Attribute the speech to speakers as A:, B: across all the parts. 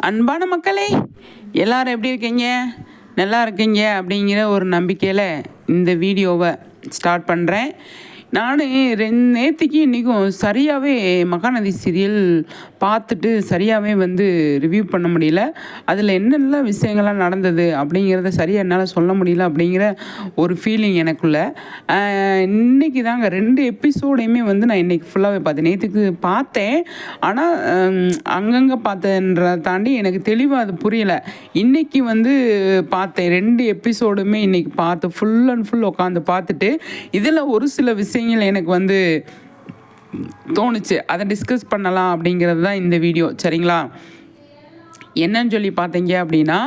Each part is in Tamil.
A: அன்பான மக்களே எல்லாரும் எப்படி இருக்கீங்க? நல்லா இருக்கீங்க அப்படிங்கிற ஒரு நம்பிக்கையில் இந்த வீடியோவை ஸ்டார்ட் பண்ணுறேன் நான் ரெண்டு நேற்றுக்கு இன்றைக்கும் சரியாகவே மகாநதி சீரியல் பார்த்துட்டு சரியாகவே வந்து ரிவ்யூ பண்ண முடியல. அதில் என்னென்ன விஷயங்கள்லாம் நடந்தது அப்படிங்கிறத சரியாக என்னால் சொல்ல முடியல அப்படிங்கிற ஒரு ஃபீலிங் எனக்குள்ள. இன்றைக்கி தாங்க ரெண்டு எபிசோடையுமே வந்து நான் இன்னைக்கு ஃபுல்லாகவே பார்த்தேன் நேற்றுக்கு பார்த்தேன் ஆனால் அங்கங்கே பார்த்தேன்றதை தாண்டி எனக்கு தெளிவாக அது புரியல. இன்றைக்கி வந்து பார்த்தேன் ரெண்டு எபிசோடுமே இன்றைக்கி பார்த்து ஃபுல் அண்ட் ஃபுல் உட்காந்து பார்த்துட்டு இதில் ஒரு சில விஷயம் விஷயங்கள் எனக்கு வந்து தோணுச்சு. அதை டிஸ்கஸ் பண்ணலாம் அப்படிங்கிறது தான் இந்த வீடியோ சரிங்களா? என்னன்னு சொல்லி பார்த்தீங்க அப்படின்னா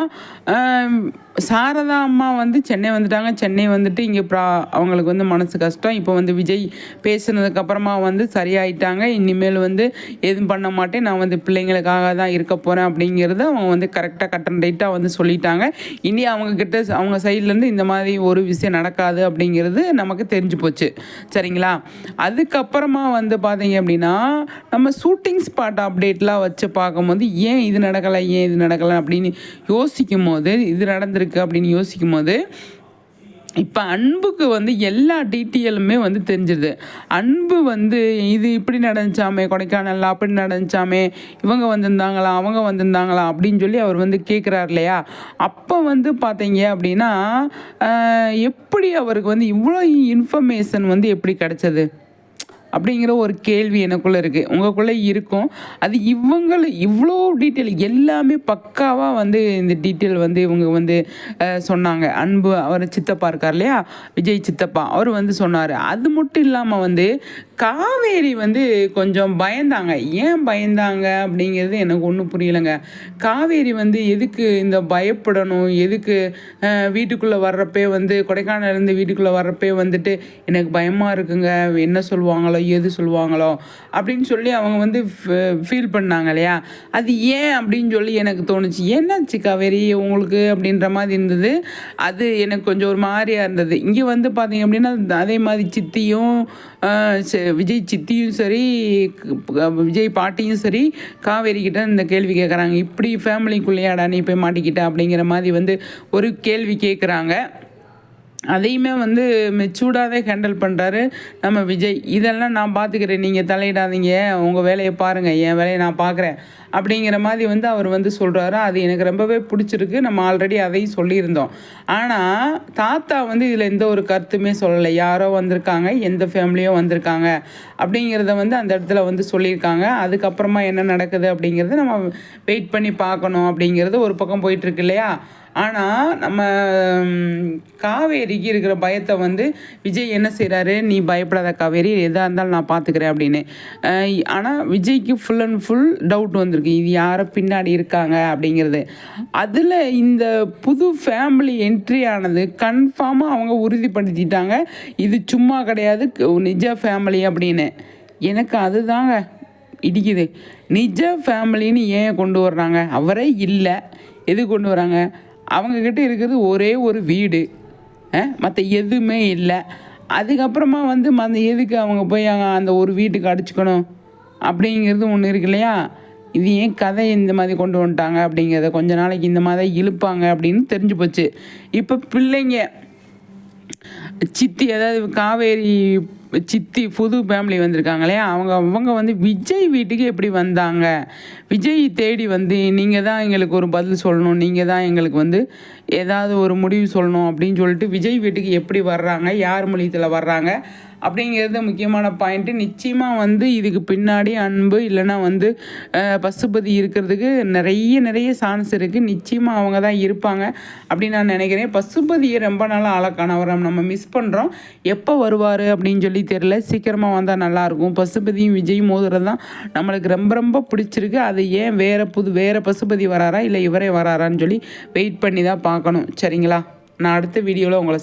A: சாரதா அம்மா வந்து சென்னை வந்துட்டாங்க. சென்னை வந்துட்டு இங்கே ப்ரா அவங்களுக்கு வந்து மனசு கஷ்டம். இப்போ வந்து விஜய் பேசுனதுக்கப்புறமா வந்து சரியாயிட்டாங்க. இனிமேல் வந்து எதுவும் பண்ண மாட்டேன். நான் வந்து பிள்ளைங்களுக்காக தான் இருக்க போகிறேன் அப்படிங்கிறத அவங்க வந்து கரெக்டாக கட்டன் ரைட்டாக வந்து சொல்லிட்டாங்க. இனி அவங்கக்கிட்ட அவங்க சைட்லேருந்து இந்த மாதிரி ஒரு விஷயம் நடக்காது அப்படிங்கிறது நமக்கு தெரிஞ்சு போச்சு. சரிங்களா? அதுக்கப்புறமா வந்து பார்த்தீங்க அப்படின்னா நம்ம ஷூட்டிங் ஸ்பாட் அப்டேட்லாம் வச்சு பார்க்கும்போது ஏன் இது நடக்கலை? ஏன் இது நடக்கலை? அப்படின்னு யோசிக்கும் போது இது நடந்திருக்கு அப்படின்னு யோசிக்கும் போது இப்போ அன்புக்கு வந்து எல்லா டீட்டெயிலுமே வந்து தெரிஞ்சிருது அன்பு வந்து இது இப்படி நடந்துச்சாமே கொடைக்கானலில் அப்படி நடந்துச்சாமே இவங்க வந்திருந்தாங்களா அவங்க வந்திருந்தாங்களா அப்படின்னு சொல்லி அவர் வந்து கேட்குறாரு இல்லையா? அப்போ வந்து பார்த்தீங்க அப்படின்னா எப்படி அவருக்கு வந்து இவ்வளோ இன்ஃபர்மேஷன் வந்து எப்படி கிடச்சது? அப்படிங்கிற ஒரு கேள்வி எனக்குள்ளே இருக்குது உங்களுக்குள்ளே இருக்கும். அது இவங்கள இவ்வளோ டீட்டெயில் எல்லாமே பக்காவாக வந்து இந்த டீட்டெயில் வந்து இவங்க வந்து சொன்னாங்க. அன்பு அவர் சித்தப்பா இருக்கார் இல்லையா? விஜய் சித்தப்பா அவர் வந்து சொன்னார். அது மட்டும் இல்லாமல் வந்து காவேரி வந்து கொஞ்சம் பயந்தாங்க. ஏன் பயந்தாங்க அப்படிங்கிறது எனக்கு ஒன்றும் புரியலைங்க. காவேரி வந்து எதுக்கு இந்த பயப்படணும்? எதுக்கு வீட்டுக்குள்ளே வர்றப்பே வந்து கொடைக்கானல்ல இருந்து வீட்டுக்குள்ளே வர்றப்பே வந்துட்டு எனக்கு பயமாக இருக்குங்க. என்ன சொல்லுவாங்களோ எது சொல்லுவாங்களோ அப்படின்னு சொல்லி அவங்க வந்து ஃபீல் பண்ணாங்க இல்லையா? அது ஏன் அப்படின்னு சொல்லி எனக்கு தோணுச்சு. என்னாச்சு காவேரி? உங்களுக்கு அப்படின்ற மாதிரி இருந்தது. அது எனக்கு கொஞ்சம் ஒரு மாதிரியாக இருந்தது. இங்கே வந்து பார்த்தீங்க அப்படின்னா அதே மாதிரி சித்தியும் விஜய் சித்தியும் சரி விஜய் பாட்டியும் சரி காவேரி கிட்ட இந்த கேள்வி கேட்குறாங்க இப்படி ஃபேமிலிக்குள்ளேயாடா நீ போய் மாட்டிக்கிட்ட அப்படிங்கிற மாதிரி வந்து ஒரு கேள்வி கேட்குறாங்க அதையுமே வந்து மெச்சூர்டாகவே ஹேண்டில் பண்ணுறாரு நம்ம விஜய். இதெல்லாம் நான் பார்த்துக்கிறேன் நீங்கள் தலையிடாதீங்க. உங்கள் வேலையை பாருங்கள் என் வேலையை நான் பார்க்குறேன் அப்படிங்கிற மாதிரி வந்து அவர் வந்து சொல்கிறாரு அது எனக்கு ரொம்பவே பிடிச்சிருக்கு. நம்ம ஆல்ரெடி அதையும் சொல்லியிருந்தோம். ஆனால் தாத்தா வந்து இதில் எந்த ஒரு கருத்துமே சொல்லலை. யாரோ வந்திருக்காங்க எந்த ஃபேமிலியோ வந்திருக்காங்க அப்படிங்கிறத வந்து அந்த இடத்துல வந்து சொல்லியிருக்காங்க. அதுக்கப்புறமா என்ன நடக்குது அப்படிங்கிறத நம்ம வெயிட் பண்ணி பார்க்கணும் அப்படிங்கிறது ஒரு பக்கம் போயிட்டுருக்கு இல்லையா? ஆனால் நம்ம காவேரிக்கு இருக்கிற பயத்தை வந்து விஜய் என்ன செய்கிறாரு நீ பயப்படாத காவேரி எதாக இருந்தாலும் நான் பார்த்துக்கிறேன் அப்படின்னு. ஆனால் விஜய்க்கு ஃபுல் அண்ட் ஃபுல் டவுட் வந்துருக்கு. இது யாரை பின்னாடி இருக்காங்க அப்படிங்கிறது. அதில் இந்த புது ஃபேமிலி என்ட்ரி ஆனது கன்ஃபார்மாக அவங்க உறுதிப்படுத்திட்டாங்க. இது சும்மா கிடையாது நிஜ ஃபேமிலி அப்படின்னு. எனக்கு அதுதாங்க இடிக்குது. நிஜ ஃபேமிலின்னு ஏன் கொண்டு வர்றாங்க? அவரே இல்லை. எது கொண்டு வராங்க அவங்கக்கிட்ட இருக்கிறது ஒரே ஒரு வீடு. மற்ற எதுவுமே இல்லை. அதுக்கப்புறமா வந்து அந்த எதுக்கு அவங்க போய் அங்கே அந்த ஒரு வீட்டுக்கு அடிச்சுக்கணும்? அப்படிங்கிறது ஒன்று இருக்கு இல்லையா? இது ஏன் கதை இந்த மாதிரி கொண்டு வந்துட்டாங்க அப்படிங்கிறத கொஞ்ச நாளைக்கு இந்த மாதிரி இழுப்பாங்க அப்படின்னு தெரிஞ்சு போச்சு. இப்போ பிள்ளைங்க சித்தி அதாவது காவேரி சித்தி புது ஃபேமிலி வந்திருக்காங்களே அவங்க அவங்க வந்து விஜய் வீட்டுக்கு எப்படி வந்தாங்க? விஜய் தேடி வந்து நீங்கள் தான் எங்களுக்கு ஒரு பதில் சொல்லணும் நீங்கள் தான் எங்களுக்கு வந்து ஏதாவது ஒரு முடிவு சொல்லணும் அப்படின்னு சொல்லிட்டு விஜய் வீட்டுக்கு எப்படி வர்றாங்க? யார் மொழியத்தில் வர்றாங்க? அப்படிங்கிறது முக்கியமான பாயிண்ட்டு நிச்சயமாக வந்து இதுக்கு பின்னாடி அன்பு இல்லைன்னா வந்து பசுபதி இருக்கிறதுக்கு நிறைய நிறைய சான்ஸ் இருக்குது நிச்சயமாக அவங்க தான் இருப்பாங்க அப்படின்னு நான் நினைக்கிறேன். பசுபதியை ரொம்ப நாளாக ஆளக்கானவரை நம்ம மிஸ் பண்ணுறோம் எப்போ வருவார் அப்படின்னு சொல்லி தெரியல. சீக்கிரமாக வந்தால் நல்லாயிருக்கும் பசுபதியும் விஜய் மோதுறது தான் நம்மளுக்கு ரொம்ப ரொம்ப பிடிச்சிருக்கு. அது ஏன் வேறு புது வேறு பசுபதி வராரா? இல்லை இவரே வராரான்னு சொல்லி வெயிட் பண்ணி தான் பார்க்கணும். சரிங்களா? நான் அடுத்த வீடியோவில் உங்களை